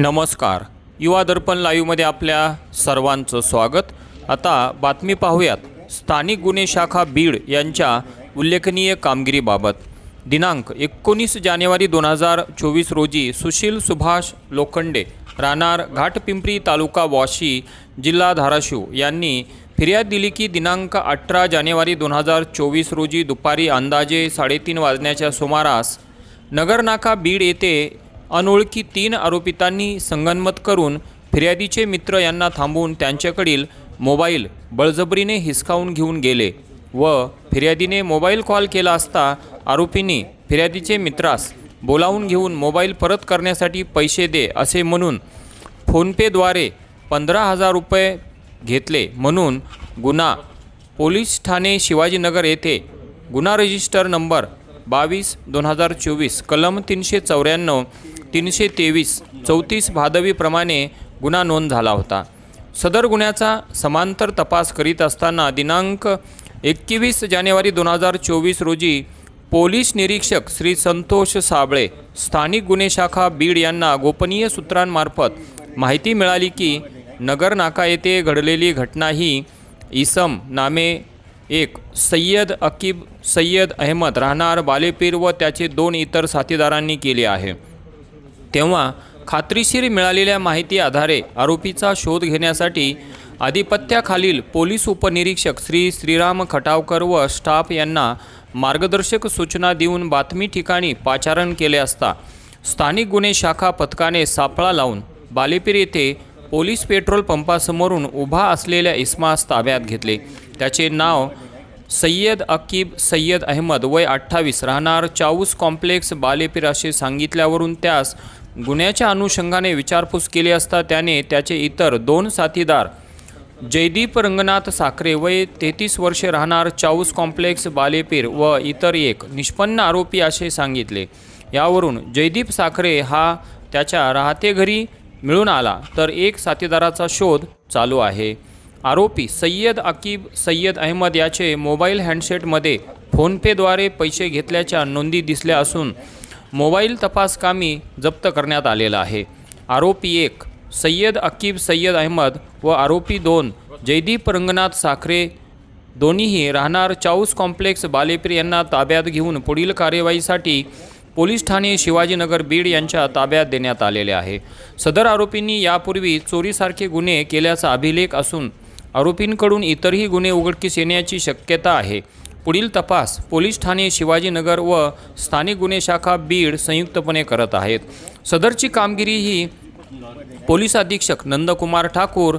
नमस्कार. युवा दर्पण लाईव्हमध्ये आपल्या सर्वांचं स्वागत. आता बातमी पाहूयात. स्थानिक गुन्हे शाखा बीड यांच्या उल्लेखनीय कामगिरीबाबत. दिनांक एकोणीस जानेवारी दोन हजार चोवीस रोजी सुशील सुभाष लोखंडे राहणार घाटपिंपरी तालुका वाशी जिल्हा धाराशिव यांनी फिर्याद दिली की दिनांक अठरा जानेवारी दोन हजार चोवीस रोजी दुपारी अंदाजे साडेतीन वाजण्याच्या सुमारास नगरनाका बीड येथे अनोळखी तीन आरोपितांनी संगनमत करून फिर्यादीचे मित्र यांना थांबवून त्यांच्याकडील मोबाईल बळजबरीने हिसकावून घेऊन गेले व फिर्यादीने मोबाईल कॉल केला असता आरोपींनी फिर्यादीचे मित्रास बोलावून घेऊन मोबाईल परत करण्यासाठी पैसे दे असे म्हणून फोनपेद्वारे पंधरा हजार रुपये घेतले म्हणून गुन्हा पोलीस ठाणे शिवाजीनगर येथे गुन्हा रजिस्टर नंबर बावीस दोन हजार चोवीस कलम तीनशे चौऱ्याण्णव तीनशे तेवीस चौतीस भादवीप्रमाणे गुन्हा नोंद झाला होता. सदर गुन्ह्याचा समांतर तपास करीत असताना दिनांक एकवीस जानेवारी दोन हजार चोवीस रोजी पोलीस निरीक्षक श्री संतोष साबळे स्थानिक गुन्हे शाखा बीड यांना गोपनीय सूत्रांमार्फत माहिती मिळाली की नगर नाका येथे घडलेली घटना ही इसम नामे एक सय्यद अकीब सय्यद अहमद राहणार बालेपीर व त्याचे दोन इतर साथीदारांनी केली आहे. तेव्हा खात्रीशीर मिळालेल्या माहिती आधारे आरोपीचा शोध घेण्यासाठी आधिपत्याखालील पोलीस उपनिरीक्षक श्री श्रीराम खटावकर व स्टाफ यांना मार्गदर्शक सूचना देऊन बातमी ठिकाणी पाचारण केले असता स्थानिक गुन्हे शाखा पथकाने सापळा लावून बालेपीर येथे पोलीस पेट्रोल पंपासमोरून उभा असलेल्या इस्मास ताब्यात घेतले. त्याचे नाव सय्यद अकीब सय्यद अहमद वय अठ्ठावीस. राहणार चाऊस कॉम्प्लेक्स बालेपीर असे सांगितल्यावरून त्यास गुन्ह्याच्या अनुषंगाने विचारपूस केली असता त्याने त्याचे इतर दोन साथीदार जयदीप रंगनाथ साखरे वय तेहतीस वर्षे राहणार चाऊस कॉम्प्लेक्स बालेपीर व इतर एक निष्पन्न आरोपी असे सांगितले. यावरून जयदीप साखरे हा त्याच्या राहते घरी मिळून आला तर एक साथीदाराचा शोध चालू आहे. आरोपी सय्यद अकीब सय्यद अहमद याचे मोबाईल हँडसेटमध्ये फोनपेद्वारे पैसे घेतल्याच्या नोंदी दिसल्या असून मोबाईल तपासकामी जप्त करण्यात आलेला आहे. आरोपी एक सय्यद अकीब सय्यद अहमद व आरोपी दोन जयदीप रंगनाथ साखरे दोन्हीही राहणार चाऊस कॉम्प्लेक्स बालेपीर यांना ताब्यात घेऊन पुढील कार्यवाहीसाठी पोलीस ठाणे शिवाजीनगर बीड यांच्या ताब्यात देण्यात आलेले आहे. सदर आरोपींनी यापूर्वी चोरीसारखे गुन्हे केल्याचा अभिलेख असून आरोपींकडून इतरही गुन्हे उघडकीस येण्याची शक्यता आहे. पुढील तपास पोलीस ठाणे शिवाजीनगर व स्थानिक गुन्हे शाखा बीड संयुक्तपणे करत आहेत. सदरची कामगिरी ही पोलीस अधीक्षक नंदकुमार ठाकूर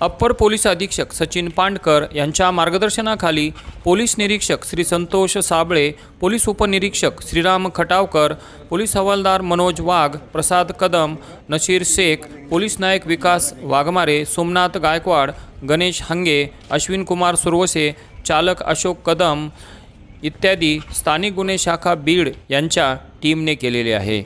अप्पर पोलीस अधीक्षक सचिन पांडकर यांच्या मार्गदर्शनाखाली पोलीस निरीक्षक श्री संतोष साबळे पोलीस उपनिरीक्षक श्रीराम खटावकर पोलीस हवालदार मनोज वाघ प्रसाद कदम नशीर शेख पोलीस नायक विकास वाघमारे सोमनाथ गायकवाड गणेश हंगे अश्विन कुमार सुरवसे चालक अशोक कदम इत्यादी स्थानिक गुन्हे शाखा बीड यांच्या टीमने केलेले आहे.